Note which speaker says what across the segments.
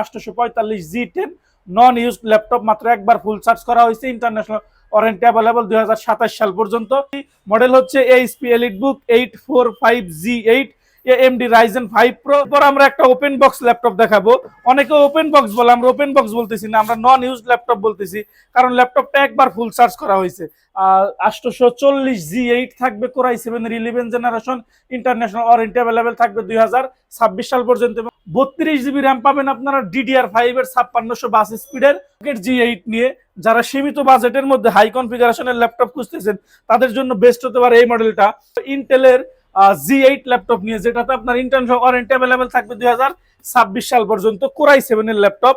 Speaker 1: আটশোশো পঁয়তাল্লিশ G ten non use laptop মাত্র একবার ফুল চার্জ করা হয়েছে ইন্টারন্যাশনাল ওয়ারেন্টি অ্যাভেলেবল দুই হাজার সাতাশ সাল পর্যন্ত। মডেল হচ্ছে HP EliteBook eight four five G eight AMD Ryzen five pro পর আমরা একটা ওপেন বক্স ল্যাপটপ দেখাবো। অনেকে ওপেন বক্স বলে, আমরা ওপেন বক্স বলতেছি না, আমরা নন ইউজ ল্যাপটপ বলতেছি। কারণ ল্যাপটপটা একবার ফুল চার্জ করা হয়েছে। আটশোশো চল্লিশ জি এইট থাকবে core i seven eleven generation international warranty available থাকবে দুই হাজার ছাব্বিশ সাল পর্যন্ত। বত্রিশ জিবি র্যাম পাবেন আপনারা ডিডিআর ফাইভ এর ছাপ্পান্নশো বাস স্পিডের জি এইট নিয়ে। যারা সীমিত বাজেটের মধ্যে হাই কনফিগারেশনের ল্যাপটপ খুঁজতেছেন, তাদের জন্য বেস্ট হতে পারে এই মডেলটা ইন্টেলের জি এইট ল্যাপটপ নিয়ে, যেটাতে আপনার ইন্টারন্যাশনাল ওয়ারেন্টি অ্যাভেলেবেল থাকবে দুই হাজার ছাব্বিশ সাল পর্যন্ত, কোরাই সেভেনের laptop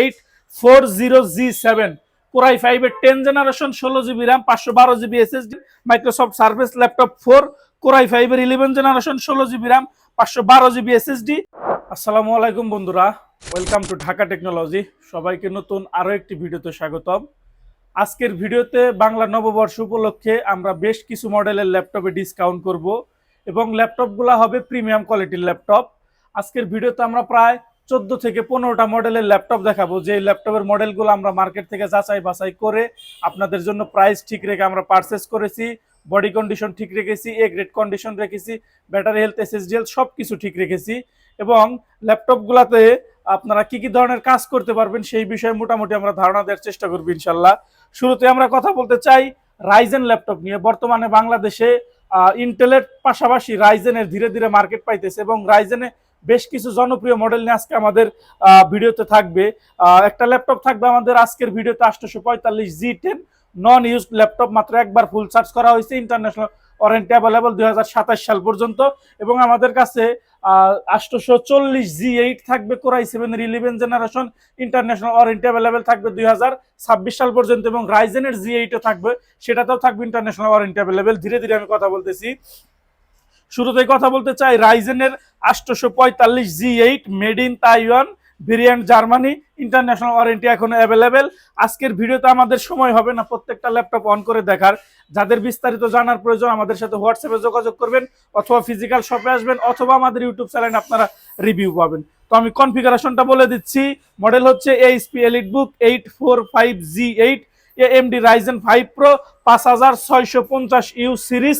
Speaker 1: eight four zero G seven core i five এর টেন জেনারেশন ষোলো জিবি র্যাম পাঁচশো বারো GB SSD Microsoft service laptop four core i five এর ইলেভেন জেনারেশন ষোলো জিবি র্যাম পাঁচশো বারো জিবি এসএসডি আসসালামু আলাইকুম বন্ধুরা ওয়েলকাম টু ঢাকা টেকনোলজি সবাইকে নতুন আরও একটি ভিডিওতে স্বাগতম। আজকের ভিডিওতে বাংলা নববর্ষ উপলক্ষে আমরা বেশ কিছু মডেলের ল্যাপটপে ডিসকাউন্ট করব। এবং ল্যাপটপগুলো হবে প্রিমিয়াম কোয়ালিটির ল্যাপটপ। আজকের ভিডিওতে আমরা প্রায় চোদ্দ থেকে পনেরোটা মডেলের ল্যাপটপ দেখাবো। যে ল্যাপটপের মডেলগুলো আমরা মার্কেট থেকে যাচাই বাছাই করে আপনাদের জন্য প্রাইস ঠিক রেখে আমরা পারচেস করেছি বডি কন্ডিশন ঠিক রেখেছি এ গ্রেড কন্ডিশন রেখেছি ব্যাটারি হেলথ এসএসডি হেলথ সব কিছু ঠিক রেখেছি এবং ল্যাপটপগুলোতে আপনারা কি কি ধরনের কাজ করতে পারবেন সেই বিষয়ে মোটামুটি আমরা ধারণা দেওয়ার চেষ্টা করব ইনশাল্লাহ। শুরুতে আমরা কথা বলতে চাই রাইজেন ল্যাপটপ নিয়ে। বর্তমানে বাংলাদেশে ইন্টেলের পাশাপাশি রাইজেনের ধীরে ধীরে মার্কেট পাইতেছে এবং রাইজেনে বেশ কিছু জনপ্রিয় মডেল নিয়ে আজকে আমাদের ভিডিওতে থাকবে। একটা ল্যাপটপ থাকবে আমাদের আজকের ভিডিওতে আটশোশো পঁয়তাল্লিশ G ten non use laptop মাত্র একবার ফুল চার্জ করা হয়েছে। ইন্টারন্যাশনাল ওয়ারেন্টি অ্যাভেলেবল দুই হাজার সাতাশ সাল পর্যন্ত এবং আমাদের কাছে আটশোশো চল্লিশ জি এইট থাকবে কোরাই সেভেনের eleven generation international warranty available থাকবে দুই সাল পর্যন্ত এবং রাইজেনের জি এইটও থাকবে, সেটাতেও থাকবে ইন্টারন্যাশনাল ওয়ারেন্টি অ্যাভেলেবেল ধীরে ধীরে আমি কথা বলতেছি। শুরুতেই কথা বলতে চাই রাইজেনের আটশোশো পঁয়তাল্লিশ G eight made in Taiwan variant Germany international warranty এখন অ্যাভেলেবেল আজকের ভিডিওতে আমাদের সময় হবে না, প্রত্যেকটা ল্যাপটপ অন করে দেখার। যাদের বিস্তারিত জানার প্রয়োজন আমাদের সাথে হোয়াটসঅ্যাপে যোগাযোগ করবেন, অথবা ফিজিক্যাল শপে আসবেন, অথবা আমাদের ইউটিউব চ্যানেলে আপনারা রিভিউ পাবেন। তো আমি কনফিগারেশনটা বলে দিচ্ছি। মডেল হচ্ছে HP EliteBook eight four five G eight M AMD Ryzen five pro পাঁচ হাজার ছয়শো পঞ্চাশ ইউ সিরিজ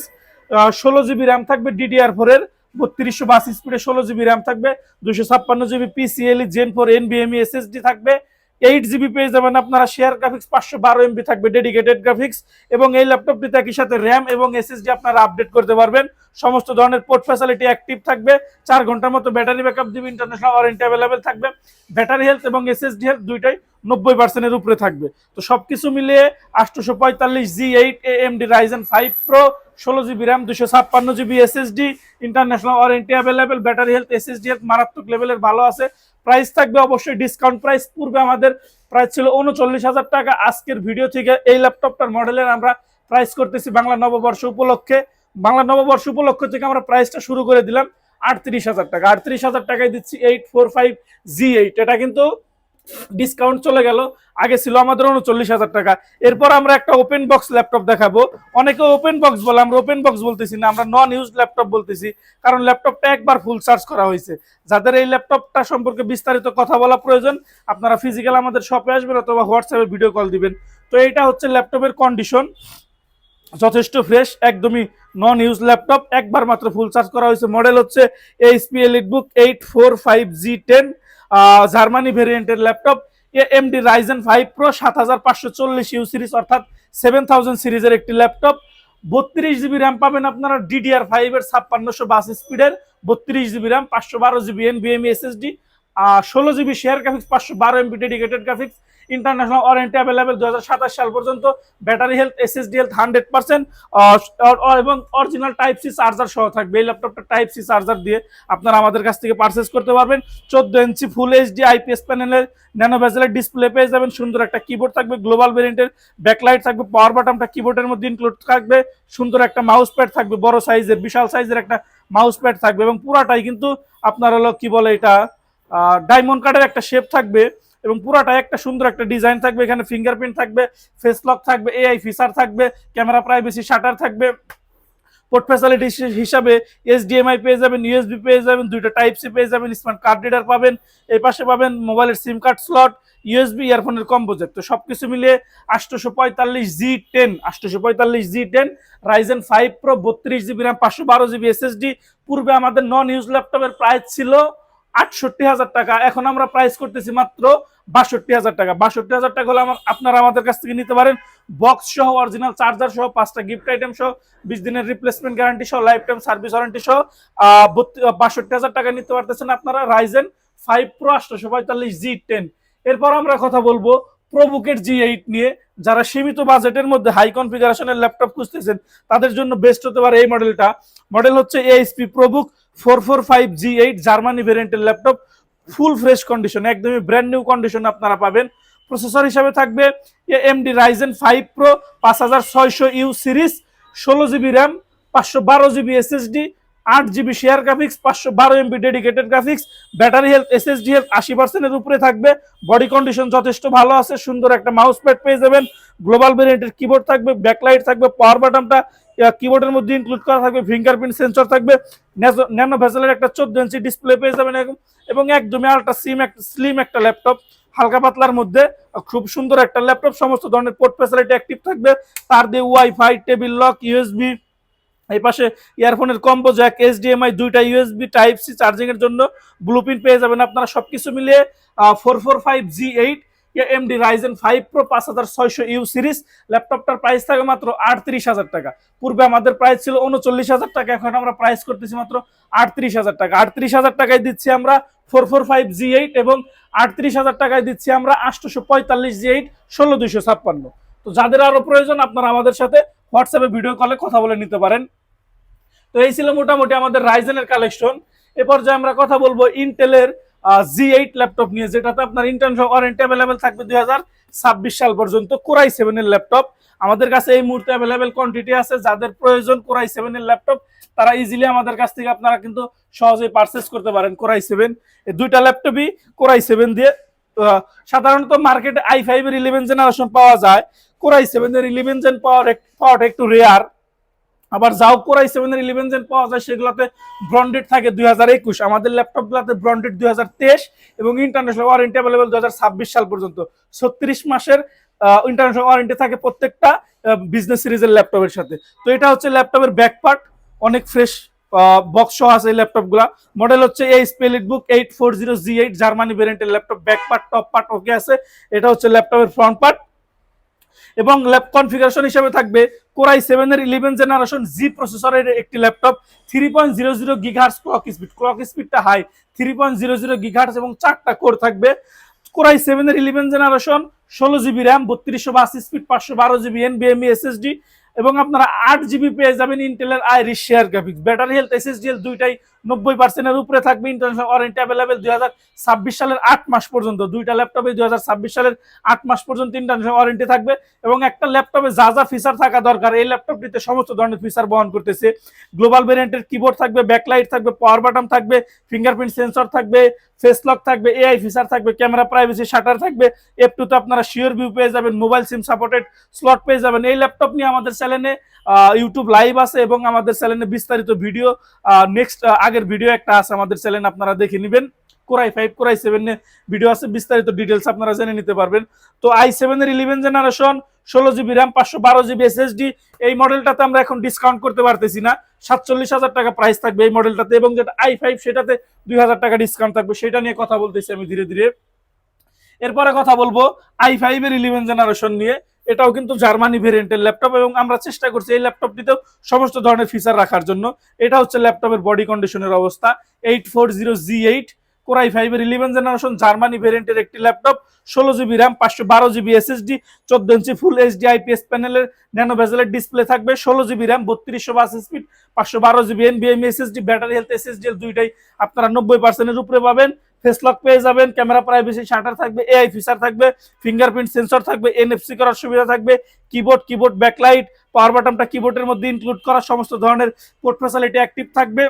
Speaker 1: ষোলো জিবি র্যাম থাকবে ডিডিআর ফোরের বত্রিশশো বাস স্পিডে ষোলো জিবি র্যাম থাকবে দুশো ছাপ্পান্ন জিবি পিসিএলই জেন ফোর এনবিএমই এসএসডি থাকবে এইট জিবি পেয়ে যাবেন আপনারা শেয়ার গ্রাফিক্স পাঁচশো বারো এমবি থাকবে ডেডিকেটেড গ্রাফিক্স এবং এই ল্যাপটপটিতে একই সাথে র্যাম এবং এসএসডি আপনারা আপডেট করতে পারবেন। সমস্ত ধরনের পোর্ট ফ্যাসিলিটি অ্যাক্টিভ থাকবে, চার ঘণ্টার মতো ব্যাটারি ব্যাকআপ দিবে ইন্টারন্যাশনাল ওয়ারেন্টি অ্যাভেলেবেল থাকবে ব্যাটারি হেলথ এবং এসএসডি হেলথ দুইটাই নব্বই পার্সেন্টের উপরে থাকবে। তো সবকিছু মিলিয়ে আটশোশো পঁয়তাল্লিশ G eight A M D Ryzen five pro ষোলো জিবি র্যাম দুশো ছাপ্পান্ন GB SSD international warranty available battery health SSD health মারাত্মক লেভেলের ভালো আছে। প্রাইস থাকবে অবশ্যই ডিসকাউন্ট প্রাইস পূর্বে আমাদের প্রাইস ছিল উনচল্লিশ হাজার টাকা। আজকের ভিডিও থেকে এই ল্যাপটপটার মডেলের আমরা প্রাইস করতেছি বাংলা নববর্ষ উপলক্ষে। বাংলা নববর্ষ উপলক্ষ থেকে আমরা প্রাইসটা শুরু করে দিলাম আটত্রিশ হাজার টাকা। আটত্রিশ হাজার টাকায় দিচ্ছি eight four five G eight এটা কিন্তু ডিসকাউন্ট চলে গেল। আগে ছিল আমাদের উনচল্লিশ হাজার টাকা। এরপর আমরা একটা ওপেন বক্স ল্যাপটপ দেখাবো। অনেকে ওপেন বক্স বলে, আমরা ওপেন বক্স বলতেছি না, আমরা নন ইউজ ল্যাপটপ বলতেছি। কারণ ল্যাপটপটা একবার ফুল চার্জ করা হয়েছে। যাদের এই ল্যাপটপটা সম্পর্কে বিস্তারিত কথা বলা প্রয়োজন, আপনারা ফিজিক্যাল আমাদের শপে আসবেন অথবা হোয়াটসঅ্যাপে ভিডিও কল দিবেন। তো এইটা হচ্ছে ল্যাপটপের কন্ডিশন যথেষ্ট ফ্রেশ একদমই নন ইউজ ল্যাপটপ একবার মাত্র ফুল চার্জ করা হয়েছে। মডেল হচ্ছে HP EliteBook eight four five G ten Germany ভেরিয়েন্টের laptop M AMD Ryzen five pro সাত হাজার পাঁচশো চল্লিশ ইউ সিরিজ অর্থাৎ সেভেন থাউজেন্ড সিরিজের একটি ল্যাপটপ বত্রিশ জিবি র্যাম পাবেন আপনারা ডিডিআর ফাইভের ছাপ্পান্নশো বাস স্পিডের বত্রিশ জিবি র্যাম পাঁচশো বারো জিবি এনভিএমই এসএসডি ষোলো জিবি শেয়ার গ্রাফিক্স পাঁচশো বারো MB dedicated graphics international warranty available দু হাজার সাতাশ সাল পর্যন্ত battery health SSD health hundred percent এবং অরিজিনাল টাইপ সি চার্জার সহ থাকবে। এই ল্যাপটপটা টাইপ সি চার্জার দিয়ে আপনারা আমাদের কাছ থেকে পারচেস করতে পারবেন। চোদ্দ ইঞ্চি ফুল এইচডি আইপিএস প্যানেলের ন্যানো ভেজেলের ডিসপ্লে পেয়ে যাবেন। সুন্দর একটা কিবোর্ড থাকবে গ্লোবাল ভেরিয়েন্টের ব্যাকলাইট থাকবে পাওয়ার বাটনটা কিবোর্ডের মধ্যে ইনক্লুড থাকবে। সুন্দর একটা মাউস প্যাড থাকবে, বড় সাইজের বিশাল সাইজের একটা মাউস প্যাড থাকবে এবং পুরাটাই কিন্তু আপনার হলো কি বলে এটা ডায়মন্ড কার্ডের একটা শেপ থাকবে এবং পুরাটা একটা সুন্দর একটা ডিজাইন থাকবে। এখানে ফিঙ্গারপ্রিন্ট থাকবে ফেস লক থাকবে এআই ফিচার থাকবে ক্যামেরা প্রাইভেসি শাটার থাকবে পোর্ট ফ্যাসিলিটি হিসাবে এসডিএমআই পেয়ে যাবেন ইউএসবি পেয়ে যাবেন, দুইটা টাইপ সি পেয়ে যাবেন স্মার্ট কার্ড রিডার পাবেন, এই পাশে পাবেন মোবাইলের সিম কার্ড স্লট ইউএসবি ইয়ারফোনের জ্যাক তো সবকিছু মিলিয়ে আটশোশো পঁয়তাল্লিশ জি টেন আটশোশো পঁয়তাল্লিশ G ten Ryzen five pro বত্রিশ জিবি র্যাম পাঁচশো বারো জিবি এসএসডি পূর্বে আমাদের নন ইউজ ল্যাপটপের প্রাইস ছিল আটষট্টি হাজার টাকা। এখন আমরা প্রাইস করতেছি মাত্র বাষট্টি হাজার টাকা। বাষট্টি হাজার টাকা হলে আমার আপনারা আমাদের কাছ থেকে নিতে পারেন। বক্স সহ অরিজিনাল চার্জার সহ, পাঁচটা গিফট আইটেম সহ, বিশ দিনের রিপ্লেসমেন্ট গ্যারান্টি সহ লাইফ টাইম সার্ভিস ওয়ারেন্টি সহ বাষট্টি হাজার টাকা নিতে পারতেছেন আপনারা রাইজেন ফাইভ প্রো আটশোশো পঁয়তাল্লিশ জি টেন এরপর আমরা কথা বলব প্রবুকের জি এইট নিয়ে। যারা সীমিত বাজেটের মধ্যে হাই কনফিগারেশনের ল্যাপটপ খুঁজতেছেন, তাদের জন্য বেস্ট হতে পারে এই মডেলটা মডেল হচ্ছে HP ProBook four four five G eight Germany ভেরিয়েন্টের ল্যাপটপ ফুল ফ্রেশ কন্ডিশন একদমই ব্র্যান্ড নিউ কন্ডিশন আপনারা পাবেন। প্রসেসর হিসাবে থাকবে এমডি রাইজেন ফাইভ প্রো পাঁচ হাজার ছয়শো ইউ সিরিজ ষোলো জিবি র্যাম পাঁচশো বারো জিবি এসএসডি আট জিবি শেয়ার গ্রাফিক্স পাঁচশো বারো MB dedicated graphics battery health SSD health আশি পার্সেন্টের উপরে থাকবে। বডি কন্ডিশন যথেষ্ট ভালো আছে, সুন্দর একটা মাউস প্যাড পেয়ে যাবেন। গ্লোবাল ভেরিয়েন্টের কিবোর্ড থাকবে ব্যাকলাইট থাকবে পাওয়ার বাটনটা কিবোর্ডের মধ্যে ইনক্লুড করা থাকবে ফিঙ্গারপ্রিন্ট সেন্সর থাকবে ন্যানো ভেসেলের একটা চোদ্দ ইঞ্চি ডিসপ্লে পেয়ে যাবেন এবং- একদমই আলট্রা সিম একটা স্লিম একটা ল্যাপটপ হালকা পাতলার মধ্যে খুব সুন্দর একটা ল্যাপটপ সমস্ত ধরনের পোর্ট ফ্যাসিলিটি অ্যাক্টিভ থাকবে, তার দিয়ে ওয়াইফাই টেবিল লক ইউএসবি এই পাশে ইয়ারফোনের কম্বো জ্যাক এইচডিএমআই দুইটা ইউএসবি টাইপ সি চার্জিং এর জন্য ব্লুপ্রিন্ট পেয়ে যাবেন আপনারা সবকিছু মিলিয়ে four four five G eight AMD Ryzen five pro পাঁচ হাজার ছয়শো ইউ সিরিজ ল্যাপটপটার প্রাইস থাকে মাত্র আটত্রিশ হাজার টাকা। পূর্বে আমাদের প্রাইস ছিল উনচল্লিশ হাজার টাকা, এখন আমরা প্রাইস করতেছি মাত্র আটত্রিশ হাজার টাকা। আটত্রিশ হাজার টাকায় দিচ্ছি আমরা four four five G eight এবং আটত্রিশ হাজার টাকায় দিচ্ছি আমরা আটশোশো পঁয়তাল্লিশ জি এইট ষোলো দুইশো ছাপ্পান্ন। তো যাদের আরও প্রয়োজন, আপনারা আমাদের সাথে হোয়াটসঅ্যাপে ভিডিও কলে কথা বলে নিতে পারেন। তো এই ছিল মোটামুটি আমাদের রাইজেনের কালেকশন এ পর্যায়ে আমরা কথা বলব ইন্টেলের জি এইট ল্যাপটপ নিয়ে, যেটাতে আপনার ইন্টারন্যাশনাল ওয়ারেন্টি অ্যাভেলেবেল থাকবে দুই ছাব্বিশ সাল পর্যন্ত কোরাই সেভেনের ল্যাপটপ আমাদের কাছে এই মুহূর্তে অ্যাভেলেবেল কোয়ান্টিটি আছে, যাদের প্রয়োজন কোরাই সেভেনের ল্যাপটপ তারা ইজিলি আমাদের কাছ থেকে আপনারা কিন্তু সহজেই পারচেস করতে পারেন কোরাই সেভেন এই দুইটা ল্যাপটপই কোরাই সেভেন দিয়ে সাধারণত মার্কেটে আই ফাইভ এর ইলেভেন জেনারেশন পাওয়া যায়। কোরাই সেভেন এর ইলেভেন জেন পাওয়ার পাওয়াটা একটু রেয়ার আবার যাও কোরাই সেভেন এর ইলেভেন জেন পাওয়া যায়, সেগুলোতে ব্রন্ডেড থাকে দুই হাজার একুশ, আমাদের ল্যাপটপগুলোতে ব্রন্ডেড দুই হাজার তেইশ এবং ইন্টারন্যাশনাল ওয়ারেন্টি অ্যাভেলেবল দু হাজার ছাব্বিশ সাল পর্যন্ত। ছত্রিশ মাসের ইন্টারন্যাশনাল ওয়ারেন্টি থাকে প্রত্যেকটা বিজনেস সিরিজের ল্যাপটপের সাথে। তো এটা হচ্ছে ল্যাপটপের ব্যাক পার্ট অনেক ফ্রেশ বক্স সহ আছে এই ল্যাপটপগুলা মডেল হচ্ছে এই EliteBook eight four zero G eight Germany ভেরিয়েন্টের laptop back part top part okay আছে। এটা হচ্ছে ল্যাপটপের ফ্রন্ট পার্ট এবং ল্যাপ কনফিগারেশন হিসেবে থাকবে কোরাই সেভেন এর ইলেভেন জেনারেশন জি প্রসেসরের একটি laptop three point zero zero gigahertz clock speed clock স্পিডটা high three point zero zero gigahertz এবং চারটা কোর থাকবে। কোরাই সেভেন এর ইলেভেন জেনারেশন ষোলো জিবি র্যাম বত্রিশশো বাসি স্পিড পাঁচশো বারো জিবি এন এনবিএমই এসএসডি এবং আপনারা আট জিবি পেয়ে যাবেন ইন্টেলের Iris share graphics battery health SSDL দুইটাই নব্বই পার্সেন্টের উপরে থাকবে ইন্টারন্যাশনাল ওয়ারেন্টি অ্যাভেলেবেল দুই ছাব্বিশ সালের আট মাস পর্যন্ত। দুইটা ল্যাপটপে দুই ছাব্বিশ সালের আট মাস পর্যন্ত ইন্টারন্যাশনাল ওয়ারেন্টি থাকবে এবং একটা ল্যাপটপে যা যা ফিচার থাকা দরকার, এই ল্যাপটপটিতে সমস্ত ধরনের ফিচার বহন করতেছে। গ্লোবাল ভেরিয়েন্টের কিবোর্ড থাকবে ব্যাকলাইট থাকবে পাওয়ার বাটন থাকবে ফিঙ্গারপ্রিন্ট সেন্সর থাকবে ফেস লক থাকবে এআই ফিচার থাকবে ক্যামেরা প্রাইভেসি শাটার থাকবে। এফ টু তো আপনারা শিওর ভিউ পেয়ে যাবেন মোবাইল সিম সাপোর্টেড স্লট পেয়ে যাবেন। এই ল্যাপটপ নিয়ে আমাদের চ্যানেলে ইউটিউব লাইভ আছে এবং আমাদের চ্যানেলে বিস্তারিত ভিডিও নেক্সট আগের ভিডিও একটা আছে আমাদের চ্যানেল আপনারা দেখে নেবেন। Core i five core i seven video আছে, বিস্তারিত ডিটেলস আপনারা জেনে নিতে পারবেন। তো আই সেভেন এর ইলেভেন জেনারেশন ষোলো জিবি র্যাম পাঁচশো বারো জিবি এসএসডি এই মডেলটাতে আমরা এখন ডিসকাউন্ট করতে পারতেছি না। সাতচল্লিশ হাজার টাকা প্রাইস থাকবে এই মডেলটাতে এবং যেটা আই ফাইভ সেটাতে দুই হাজার টাকা ডিসকাউন্ট থাকবে। সেটা নিয়ে কথা বলতেছি আমি ধীরে ধীরে। এরপরে কথা বলব আই ফাইভ এর ইলেভেন জেনারেশন নিয়ে। এটাও কিন্তু জার্মানি ভেরিয়েন্টের ল্যাপটপ এবং আমরা চেষ্টা করছি এই ল্যাপটপটিতেও সমস্ত ধরনের ফিচার রাখার জন্য। এটা হচ্ছে ল্যাপটপের বডি কন্ডিশনের অবস্থা। Eight four zero G eight core i five এর ইলেভেন জেনারেশন জার্মানি ভেরিয়েন্টের একটি ল্যাপটপ ষোলো জিবি র্যাম পাঁচশো বারো জিবি এসএসডি চোদ্দ ইঞ্চি ফুল এইচডি আইপিএস প্যানেলের ন্যানো ভেজেলের ডিসপ্লে থাকবে, ষোলো জিবি র্যাম বত্রিশশো বাস স্পিড পাঁচশো বারো জিবি এনবিএম এসএসডি ব্যাটারি হেলথ এসএসডি দুইটাই আপনারা নব্বই পার্সেন্টের উপরে পাবেন। ফেস লক পেয়ে যাবেন ক্যামেরা প্রাইভেসি শাটার থাকবে এআই ফিচার থাকবে ফিঙ্গারপ্রিন্ট সেন্সর থাকবে এনএফসি করার সুবিধা থাকবে কিবোর্ড কিবোর্ড ব্যাকলাইট পাওয়ার বাটনটা কিবোর্ডের মধ্যে ইনক্লুড করা, সমস্ত ধরনের পোর্ট ফ্যাসিলিটি অ্যাক্টিভ থাকবে।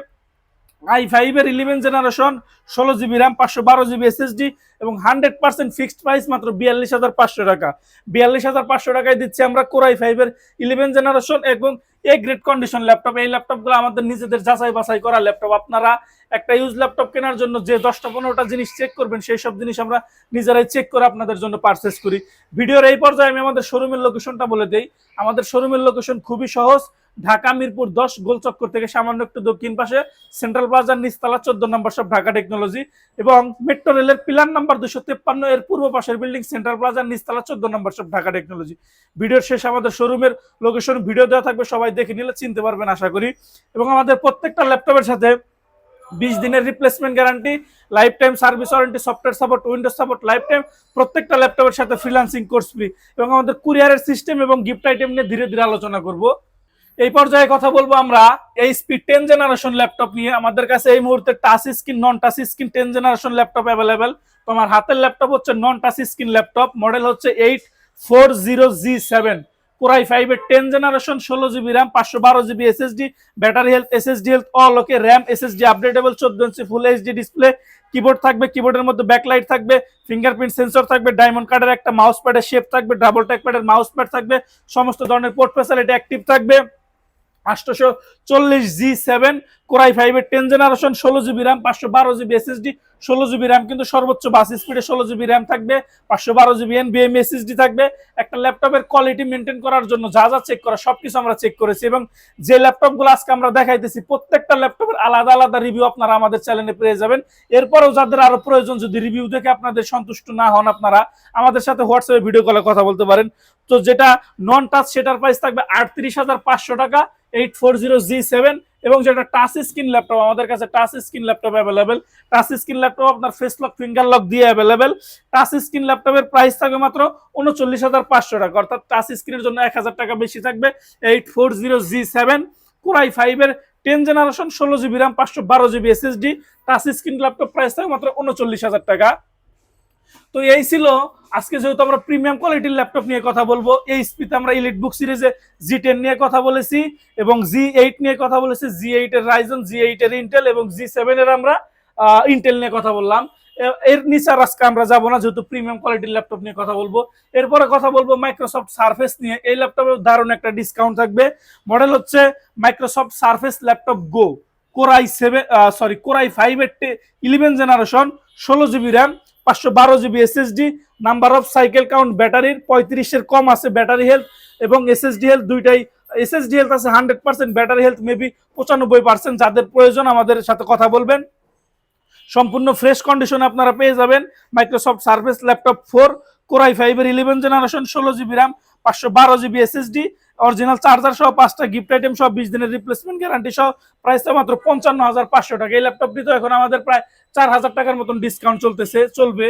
Speaker 1: আই ফাইভের ইলেভেন জেনারেশন ষোলো জিবি র্যাম পাঁচশো বারো জিবি এসএসডি এবং হান্ড্রেড পার্সেন্ট ফিক্সড প্রাইস মাত্র বিয়াল্লিশ হাজার পাঁচশো টাকা। বিয়াল্লিশ হাজার পাঁচশো টাকায় দিচ্ছি আমরা কোরাই ফাইভের ইলেভেন জেনারেশন এবং এ গ্রেড কন্ডিশন ল্যাপটপ এই ল্যাপটপগুলো আমাদের নিজেদের যাচাই বাছাই করা ল্যাপটপ আপনারা একটা ইউজ ল্যাপটপ কেনার জন্য যে দশটা পনেরোটা জিনিস চেক করবেন, সেই সব জিনিস আমরা নিজেরাই চেক করে আপনাদের জন্য পারচেস করি। ভিডিওর এই পর্যায়ে আমি আমাদের শোরুমের লোকেশনটা বলে দিই। আমাদের শোরুমের লোকেশন খুবই সহজ। ঢাকা, মিরপুর দশ গোল গোলচক্কর থেকে সামান্য একটু দক্ষিণ পাশে, সেন্ট্রাল প্লাজার নিচতলা চোদ্দ নম্বর সব ঢাকা টেকনোলজি এবং মেট্রো রেলের পিলার নাম্বার দুশো তেপ্পান্ন এর পূর্ব পাশের বিল্ডিং সেন্ট্রাল প্লাজার নিচতলা চোদ্দ নম্বর সব ঢাকা টেকনোলজি। ভিডিওর শেষে আমাদের শোরুমের লোকেশন ভিডিও দেওয়া থাকবে, সবাই দেখে নিলে চিনতে পারবেন, আশা করি। এবং আমাদের প্রত্যেকটা ল্যাপটপের সাথে বিশ দিনের replacement guarantee lifetime service warranty software support Windows support lifetime প্রত্যেকটা ল্যাপটপের সাথে ফ্রিল্যান্সিং কোর্স ফ্রি এবং আমাদের কুরিয়ারের সিস্টেম এবং গিফট আইটেম নিয়ে ধীরে ধীরে আলোচনা করব। এই পর্যায়ে কথা বলব আমরা এই স্পিড টেন জেনারেশন ল্যাপটপ নিয়ে। আমাদের কাছে এই মুহূর্তে touch screen non touch screen ten generation laptop available তোমার হাতের ল্যাপটপ হচ্ছে non touch screen laptop model হচ্ছে eight four zero G seven core i ফাইভের টেন জেনারেশন ষোলো জিবি র্যাম পাঁচশো বারো GB SSD battery health SSD health all okay RAM SSD updatable চোদ্দ inch full HD display keyboard থাকবে কিবোর্ডের মধ্যে backlight থাকবে ফিঙ্গারপ্রিন্ট সেন্সর থাকবে ডায়মন্ড কার্ডের একটা মাউস প্যাডের শেপ থাকবে ডাবল ট্যাক প্যাডের মাউস প্যাড থাকবে, সমস্ত ধরনের পোর্ট ফ্যাসিলিটি অ্যাক্টিভ থাকবে। আটশোশো চল্লিশ জি সেভেন কোরাই ফাইভের টেন জেনারেশন ষোলো জিবি র্যাম পাঁচশো বারো জিবি এসএসডি ষোলো জিবি র্যাম কিন্তু সর্বোচ্চ বাস স্পিডে ষোলো জিবি র্যাম থাকবে, পাঁচশো বারো জিবি এন বিএম এসএসডি থাকবে। একটা ল্যাপটপের কোয়ালিটি মেনটেন করার জন্য যা যা চেক করা, সবকিছু আমরা চেক করেছি এবং যে ল্যাপটপগুলো আজকে আমরা দেখাইতেছি, প্রত্যেকটা ল্যাপটপের আলাদা আলাদা রিভিউ আপনারা আমাদের চ্যানেলে পেয়ে যাবেন। এরপরেও যাদের আরও প্রয়োজন যদি রিভিউ দেখে আপনাদের সন্তুষ্ট না হন আপনারা, আমাদের সাথে হোয়াটসঅ্যাপে ভিডিও কলে কথা বলতে পারেন। তো যেটা নন টাচ সেটার প্রাইস থাকবে আটত্রিশ হাজার পাঁচশো টাকা eight four zero G seven এবং যেটা টাচ স্ক্রিন ল্যাপটপ আমাদের কাছে touch screen laptop available touch screen laptop আপনার ফেস লক ফিঙ্গার লক দিয়ে অ্যাভেলেবেল টাচ স্ক্রিন ল্যাপটপের প্রাইস থাকবে মাত্র উনচল্লিশ হাজার পাঁচশো টাকা। অর্থাৎ টাচ স্ক্রিনের জন্য এক হাজার টাকা বেশি থাকবে eight four zero G seven core i ফাইভের টেন জেনারেশন ষোলো জিবি র্যাম পাঁচশো বারো GB SSD touch screen laptop price থাকবে মাত্র উনচল্লিশ হাজার টাকা। তো এই ছিল আজকে যেহেতু আমরা প্রিমিয়াম কোয়ালিটির ল্যাপটপ নিয়ে কথা বলব, এই স্পিতে আমরা ইলিট বুক সিরিজে জি টেন নিয়ে কথা বলেছি এবং জি এইট নিয়ে কথা বলেছি জি এইট এর রাইজন জি এইট এর ইন্টেল এবং জি সেভেন এর আমরা ইন্টেল নিয়ে কথা বললাম। এর নিচে আর আজকে আমরা যাব না, যেহেতু প্রিমিয়াম কোয়ালিটির ল্যাপটপ নিয়ে কথা বলব। এরপরে কথা বলব মাইক্রোসফট সার্ফেস নিয়ে। এই ল্যাপটপে দারুণ একটা ডিসকাউন্ট থাকবে। মডেল হচ্ছে Microsoft Surface laptop go core i seven sorry core i five এর ইলেভেন জেনারেশন ষোলো জিবি র্যাম পাঁচশো বারো GB SSD number of cycle count ব্যাটারির পঁয়ত্রিশের কম আছে ব্যাটারি হেলথ এবং এসএসডি হেলথ দুইটাই এসএসডি হেলথ আছে hundred percent battery health maybe পঁচানব্বই পার্সেন্ট যাদের প্রয়োজন আমাদের সাথে কথা বলবেন। সম্পূর্ণ ফ্রেশ কন্ডিশনে আপনারা পেয়ে যাবেন। Microsoft service laptop four core i ফাইভের ইলেভেন জেনারেশন ষোলো জিবি র্যাম পাঁচশো বারো জিবি এসএসডি অরিজিনাল চার্জার সহ পাঁচটা গিফট আইটেম সহ বিশ দিনের রিপ্লেসমেন্ট গ্যারান্টি সহ প্রাইসটা মাত্র পঞ্চান্ন হাজার পাঁচশো টাকা। এই ল্যাপটপটি তো এখন আমাদের প্রায় চার হাজার টাকার মতন ডিসকাউন্ট চলতেছে, চলবে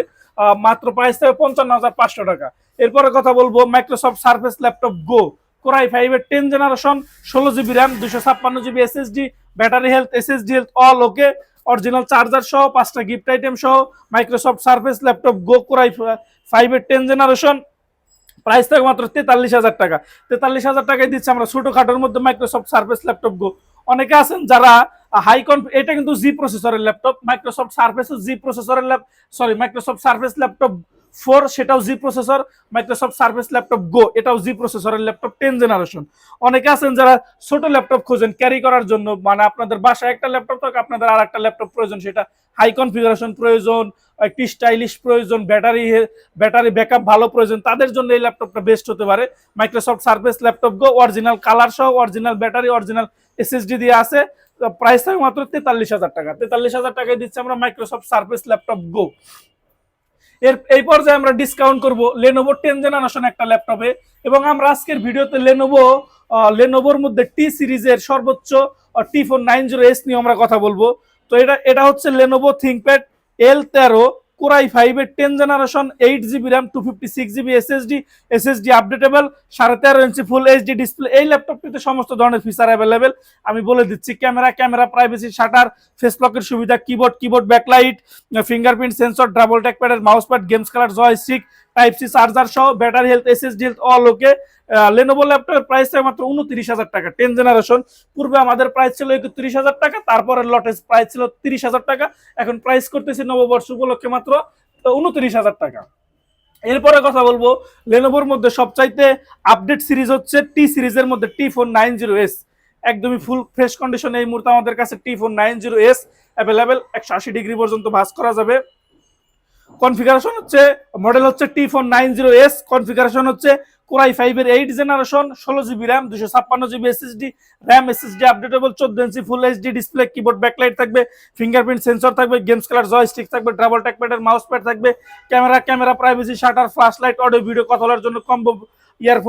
Speaker 1: মাত্র প্রাইস থাকবে পঞ্চান্ন হাজার পাঁচশো টাকা। এরপরে কথা বলব Microsoft Surface laptop go core i ফাইভের টেন জেনারেশন ষোলো জিবি র্যাম দুশো ছাপ্পান্ন GB SSD battery health SSD health all okay original charger সহ পাঁচটা গিফট আইটেম সহ Microsoft Surface laptop go core i ফাইভের টেন জেনারেশন প্রাইস থাকে মাত্র তেতাল্লিশ হাজার টাকা। তেতাল্লিশ হাজার টাকায় দিচ্ছে আমরা ছোটোখাটোর মধ্যে মাইক্রোসফট সার্ফেস ল্যাপটপ গো। অনেকে আছেন যারা হাই কনফ এটা কিন্তু জি প্রসেসরের ল্যাপটপ মাইক্রোসফট সার্ফেস জি প্রসেসরের lap sorry Microsoft Surface laptop four, সেটাও G processor Microsoft Surface laptop go এটাও জি প্রসেসরের ল্যাপটপ টেন জেনারেশন অনেকে আছেন যারা ছোট ল্যাপটপ খোঁজেন ক্যারি করার জন্য মানে আপনাদের বাসায় একটা ল্যাপটপ থাকে, আপনাদের আর একটা ল্যাপটপ প্রয়োজন, সেটা হাই কনফিগারেশন প্রয়োজন, একটি স্টাইলিশ প্রয়োজন ব্যাটারি ব্যাটারি ব্যাকআপ ভালো প্রয়োজন, তাদের জন্য এই ল্যাপটপটা বেস্ট হতে পারে। Microsoft Surface laptop go original colour সহ অরিজিনাল ব্যাটারি অরিজিনাল এসএসডি দিয়ে আছে। প্রাইস থাকে মাত্র তেতাল্লিশ হাজার টাকা। তেতাল্লিশ হাজার টাকায় দিচ্ছে আমরা মাইক্রোসফট সার্ফেস ল্যাপটপ গো এর, এই পর্যায়ে আমরা ডিসকাউন্ট করব লেনোভো টেন জেনারেশন একটা ল্যাপটপে এবং আমরা আজকের ভিডিওতে লেনোভো লেনোভোর মধ্যে টি সিরিজের সর্বোচ্চ T four nine zero S নিয়ে আমরা কথা বলব। তো এটা এটা হচ্ছে লেনোভো থিঙ্কপ্যাড এল তেরো কোরাই ফাইভের ten generation eight GB RAM two fifty six GB SSD SSD updatable সাড়ে তেরো ইঞ্চি ফুল এইচডি ডিসপ্লে এই ল্যাপটপটিতে সমস্ত ধরনের ফিচার অ্যাভেলেবেল আমি বলে দিচ্ছি camera camera privacy shutter face লকের সুবিধা keyboard keyboard backlight fingerprint sensor double mouse pad games খেলার জয়স্টিক টাইপ সি চার্জার সহ battery health SSD health all okay Lenovo ল্যাপটপের প্রাইস থাকে মাত্র উনত্রিশ হাজার টাকা। টেন জেনারেশন পূর্বে আমাদের প্রাইস ছিল একত্রিশ হাজার টাকা তারপরে লটের প্রাইস ছিল তিরিশ হাজার টাকা। এখন প্রাইস করতেছি নববর্ষ উপলক্ষে মাত্র উনত্রিশ হাজার টাকা। এরপরে কথা বলব লেনোভোর মধ্যে সবচাইতে আপডেট সিরিজ হচ্ছে টি সিরিজের মধ্যে T four nine zero S একদমই ফুল ফ্রেশ কন্ডিশন এই মুহূর্তে আমাদের কাছে T four nine zero S available একশো আশি ডিগ্রি পর্যন্ত ভাস করা যাবে। কনফিগারেশন হচ্ছে মডেল হচ্ছে T four nine zero S configuration হচ্ছে কোরাই ফাইভের এইট জেনারেশন ষোলো জিবি র্যাম দুশো ছাপ্পান্ন GB SSD RAM SSD updatable চোদ্দ inch full HD display keyboard backlight থাকবে ফিঙ্গারপ্রিন্ট সেন্সর থাকবে গেমস খেলার জয়স্টিক থাকবে ডাবল ট্যাকপ্যাডের মাউস প্যাড থাকবে camera camera privacy shutter flash light audio video কথা বলার জন্য কম্বো ইয়ার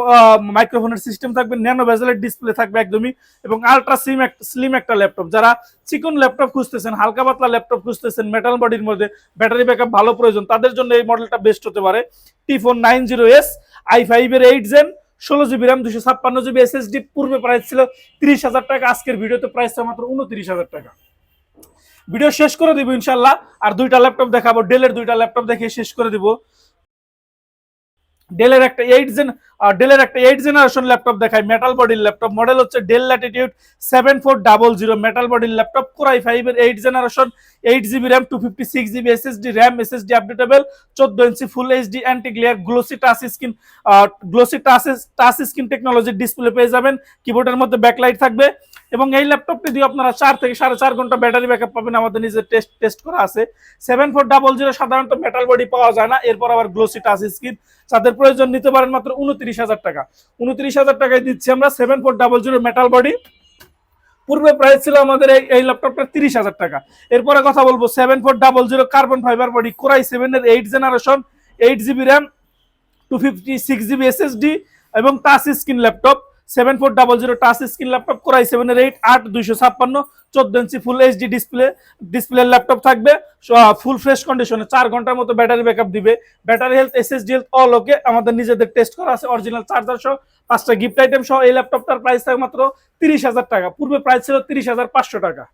Speaker 1: মাইক্রোফোনের সিস্টেম থাকবে ন্যানো ভেজেলের ডিসপ্লে থাকবে একদমই, এবং আলট্রা স্লিম স্লিম একটা ল্যাপটপ যারা চিকন ল্যাপটপ খুঁজতেছেন, হালকা পাতলা ল্যাপটপ খুঁজতেছেন মেটাল বডির মধ্যে ব্যাটারি ব্যাকআপ ভালো প্রয়োজন, তাদের জন্য এই মডেলটা বেস্ট হতে পারে T four nine zero S i ফাইভের এইট জেন ষোলো জিবি র্যাম দুশো ছাপ্পান্ন জিবি এস এস ডি পূর্বে প্রাইস ছিল তিরিশ হাজার টাকা, আজকের ভিডিওতে প্রাইস ছিল মাত্র উনত্রিশ হাজার টাকা। ভিডিও শেষ করে দিব ইনশাল্লাহ, আর দুইটা ল্যাপটপ দেখাবো ডেলের দুইটা ল্যাপটপ দেখিয়ে শেষ করে দিব। ডেলের একটা এইট জেন ডেলের একটা এইট জেনারেশন ল্যাপটপ দেখায়। মেটাল বডির ল্যাপটপ মডেল হচ্ছে Dell Latitude seven four double zero metal বডির ল্যাপটপ কোরাই ফাইভের eight generation eight GB RAM two fifty six GB SSD RAM SSD updatable চোদ্দ inch full HD anti glare glossy touch screen glossy touch touch screen টেকনোলজির display পেয়ে যাবেন। কিবোর্ডের মধ্যে backlight থাকবে। এবং এই ল্যাপটপটি দিয়ে আপনারা চার থেকে সাড়ে চার ঘণ্টা ব্যাটারি ব্যাকআপ পাবেন। আমাদের নিজের টেস্ট টেস্ট করা আছে। সেভেন ফোর ডাবল জিরো সাধারণত মেটাল বডি পাওয়া যায় না। এরপর আবার গ্লোসি টাচ স্ক্রিন যাদের প্রয়োজন নিতে পারেন মাত্র উনত্রিশ হাজার টাকা। উনত্রিশ হাজার টাকায় দিচ্ছি আমরা seven four double zero metal body পূর্বে প্রাইস ছিল আমাদের এই ল্যাপটপটা তিরিশ হাজার টাকা। এরপরে কথা বলব seven four double zero carbon fibre body core i সেভেনের eight generation eight GB RAM two fifty six GB SSD এবং touch screen laptop seven four double zero touch screen laptop core i সেভেনের eight আট দুইশো ছাপ্পান্ন চোদ্দ inch full HD display display laptop থাকবে। Full fresh কন্ডিশনে চার ঘণ্টার মতো ব্যাটারি ব্যাকআপ দিবে। Battery health SSD health all okay আমাদের নিজেদের টেস্ট করা আছে অরিজিনাল চার্জার সহ। পাঁচটা গিফট আইটেম সহ, এই ল্যাপটপটার প্রাইস থাকে মাত্র তিরিশ হাজার টাকা। পূর্বে প্রাইস ছিল তিরিশ হাজার পাঁচশো টাকা।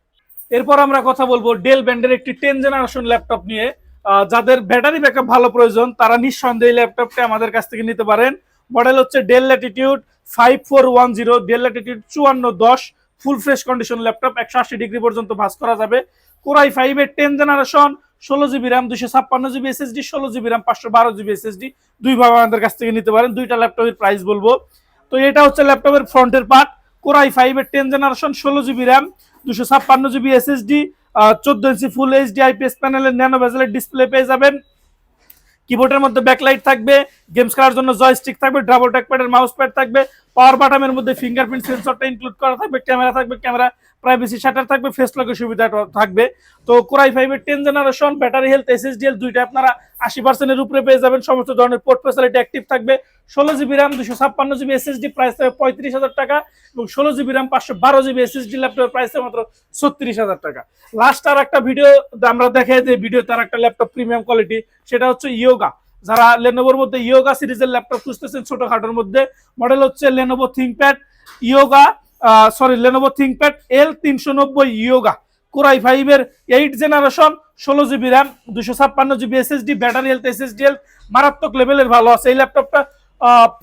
Speaker 1: এরপর আমরা কথা বলব ডেল ব্যান্ডের একটি টেন জেনারেশন ল্যাপটপ নিয়ে। যাদের ব্যাটারি ব্যাকআপ ভালো প্রয়োজন, তারা নিঃসন্দেহে ল্যাপটপটা আমাদের কাছ থেকে নিতে পারেন। মডেল হচ্ছে Dell Latitude five four one zero Dell Latitude চুয়ান্ন দশ ফুল ফ্রেশ কন্ডিশন ল্যাপটপ একশো আশি ডিগ্রি পর্যন্ত ভাস করা যাবে। কোরাই ফাইভের টেন জেনারেশন ষোলো জিবি র্যাম দুশো ছাপ্পান্ন জিবি এসএসডি ষোলো জিবি র্যাম পাঁচশো বারো জিবি এসএসডি দুইভাবে আমাদের কাছ থেকে নিতে পারেন। দুইটা ল্যাপটপের প্রাইস বলব। তো এটা হচ্ছে ল্যাপটপের ফ্রন্টের পার্ট কোরাই ফাইভের টেন জেনারেশন ষোলো জিবি র্যাম দুশো ছাপ্পান্ন জিবি এসএসডি চোদ্দ ইঞ্চি ফুল এইচডি আইপিএস প্যানেলের ন্যানো ভেজেলের ডিসপ্লে পেয়ে যাবেন। কিবোর্ডের মধ্যে ব্যাকলাইট থাকবে গেমস খেলার জন্য জয়স্টিক থাকবে ডাবল ট্যাকপ্যাডের মাউস প্যাড থাকবে পাওয়ার বাটামের মধ্যে ফিঙ্গারপ্রিন্ট সেন্সরটা ইনক্লুড করা থাকবে ক্যামেরা থাকবে ক্যামেরা প্রাইভেসি শাটার থাকবে ফেস লকের সুবিধা থাকবে। তো কোরাই ফাইভের টেন জেনারেশন ব্যাটারি হেলথ এসএসডিএল দুইটা আপনারা আশি পার্সেন্টের উপরে পেয়ে যাবেন। সমস্ত ধরনের পোর্ট ফেসিলিটি অ্যাক্টিভ থাকবে। ষোলো জিবি র্যাম দুশো ছাপ্পান্ন জিবি এসএসডি প্রাইস থাকবে পঁয়ত্রিশ হাজার টাকা এবং ষোলো জিবি র্যাম পাঁচশো বারো জিবি এসএসডি ল্যাপটপের প্রাইস মাত্র ছত্রিশ হাজার টাকা। লাস্ট আর একটা ভিডিও আমরা দেখাই যে ভিডিও তার একটা ল্যাপটপ প্রিমিয়াম কোয়ালিটি সেটা হচ্ছে ইয়োগা যারা লেনোভোর মধ্যে ইয়োগা সিরিজের ল্যাপটপ খুঁজতেছেন ছোটখাটোর মধ্যে মডেল হচ্ছে Lenovo ThinkPad Yoga sorry Lenovo ThinkPad L তিনশো নব্বই ইয়োগা কোরাই ফাইভের এইট জেনারেশন ষোলো জিবি র্যাম দুশো ছাপ্পান্ন GB SSD battery health SSD health মারাত্মক লেভেলের ভালো আছে। এই ল্যাপটপটা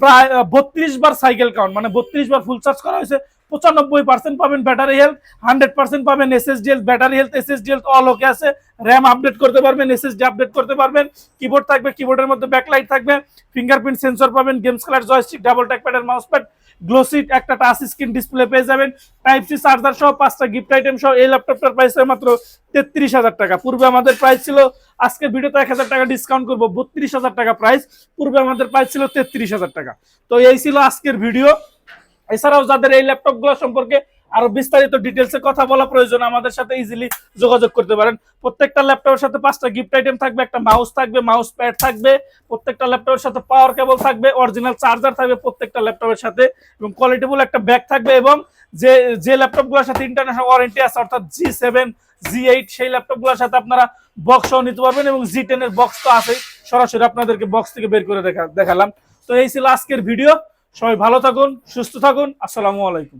Speaker 1: প্রায় বত্রিশ বার সাইকেল কাউন্ট মানে বত্রিশ বার ফুল চার্জ করা হয়েছে। পঁচানব্বই পার্সেন্ট পাবেন ব্যাটারি হেলথ হান্ড্রেড পার্সেন্ট পাবেন SSD health battery health SSD health all okay আছে। র্যাম আপডেট করতে পারবেন এসএসডি আপডেট করতে পারবেন। কিবোর্ড থাকবে কিবোর্ডের মধ্যে ব্যাকলাইট থাকবে। ফিঙ্গারপ্রিন্ট সেন্সর পাবেন গেমস খেলার জয়স্টিক ডাবল ট্যাকপ্যাডের মাউস প্যাড গ্লোসি একটা টাচ স্ক্রিন ডিসপ্লে পেয়ে যাবেন। টাইপ সি চার্জার সহ পাঁচটা গিফট আইটেম সহ এই ল্যাপটপটার প্রাইস মাত্র তেত্রিশ হাজার টাকা। পূর্বে আমাদের প্রাইস ছিল আজকে ভিডিওতে এক হাজার টাকা ডিসকাউন্ট করব, বত্রিশ হাজার টাকা প্রাইস পূর্বে আমাদের প্রাইস ছিল তেত্রিশ হাজার টাকা। তো এই ছিল আজকের ভিডিও এছাড়াও যাদের এই ল্যাপটপগুলো সম্পর্কে আরও বিস্তারিত ডিটেলসে কথা বলা প্রয়োজন, আমাদের সাথে ইজিলি যোগাযোগ করতে পারেন। প্রত্যেকটা ল্যাপটপের সাথে পাঁচটা গিফট আইটেম থাকবে, একটা মাউস থাকবে মাউস প্যাড থাকবে, প্রত্যেকটা ল্যাপটপের সাথে পাওয়ার কেবল থাকবে অরিজিনাল চার্জার থাকবে প্রত্যেকটা ল্যাপটপের সাথে, এবং কোয়ালিটিফুল একটা ব্যাগ থাকবে, এবং যে যে ল্যাপটপগুলোর সাথে ইন্টারন্যাশনাল ওয়ারেন্টি আছে, অর্থাৎ জি সেভেন জি এইট সেই ল্যাপটপগুলোর সাথে আপনারা বক্সও নিতে পারবেন, এবং জি টেনের বক্স তো আছেই। সরাসরি আপনাদেরকে বক্স থেকে বের করে দেখা, দেখালাম। তো এই ছিল আজকের ভিডিও সবাই ভালো থাকুন, সুস্থ থাকুন। আসসালামু আলাইকুম।